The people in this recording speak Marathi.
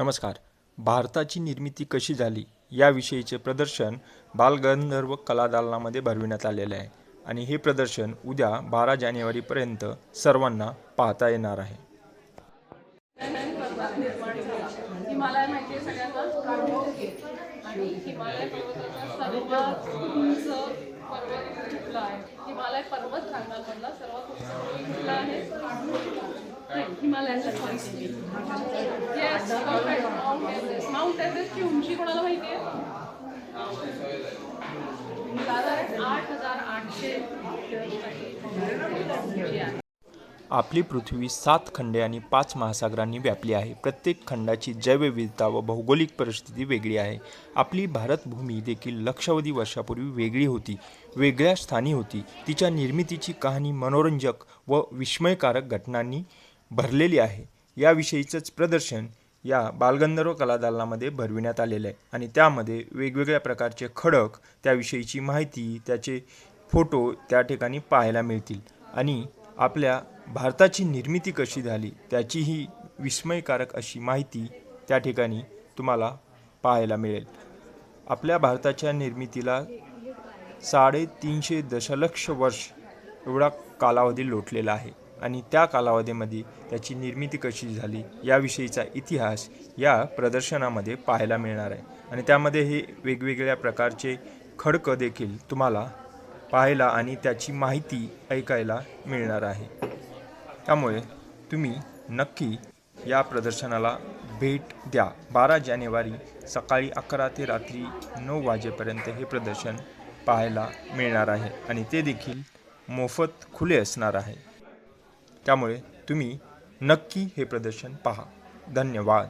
नमस्कार. भारताची निर्मिती कशी झाली याविषयीचे प्रदर्शन बालगंधर्व कलादालनामध्ये भरविण्यात आलेले आहे आणि हे प्रदर्शन उद्या बारा जानेवारीपर्यंत सर्वांना पाहता येणार आहे. हिमालय माहिती आहे सगळ्यांना? आणि हिमालय पर्वताचा सर्वात उंच पर्वत कुठला आहे? हिमालय पर्वत रांगांमधला सर्वात उंच कुठला आहे? हिमालयाचा एव्हरेस्ट उंची कोणाला माहिती आहे? साधारण आठ हजार आठशे आहे आपली पृथ्वी सात खंडे आणि पाच महासागरांनी व्यापली आहे. प्रत्येक खंडाची जैवविविधता व भौगोलिक परिस्थिती वेगळी आहे. आपली भारतभूमी देखील लक्षावधी वर्षापूर्वी वेगळी होती वेगळ्या स्थानी होती. तिच्या निर्मितीची कहाणी मनोरंजक व विस्मयकारक घटनांनी भरलेली आहे. याविषयीचंच प्रदर्शन या बालगंधर्व कलादालनामध्ये भरविण्यात आलेलं आहे. आणि त्यामध्ये वेगवेगळ्या प्रकारचे खडक त्याविषयीची माहिती त्याचे फोटो त्या ठिकाणी पाहायला मिळतील. आणि आपल्या भारताची निर्मिती कशी झाली त्याचीही विस्मयकारक अशी माहिती त्या ठिकाणी तुम्हाला पाहायला मिळेल. आपल्या भारताच्या निर्मितीला साडेतीनशे दशलक्ष वर्ष एवढा कालावधी लोटलेला आहे. आणि त्या कालावधीमध्ये त्याची निर्मिती कशी झाली याविषयीचा इतिहास या प्रदर्शनामध्ये पाहायला मिळणार आहे. आणि त्यामध्ये हे वेगवेगळ्या प्रकारचे खडकं देखील तुम्हाला पाहायला आणि त्याची माहिती ऐकायला मिळणार आहे. त्यामुळे तुम्ही नक्की या प्रदर्शनाला भेट द्या. बारा जानेवारी सकाळी अकरा ते रात्री नऊ वाजेपर्यंत हे प्रदर्शन पाहायला मिळणार आहे. आणि ते देखील मोफत खुले असणार आहे. त्यामुळे तुम्ही नक्की हे प्रदर्शन पहा. धन्यवाद.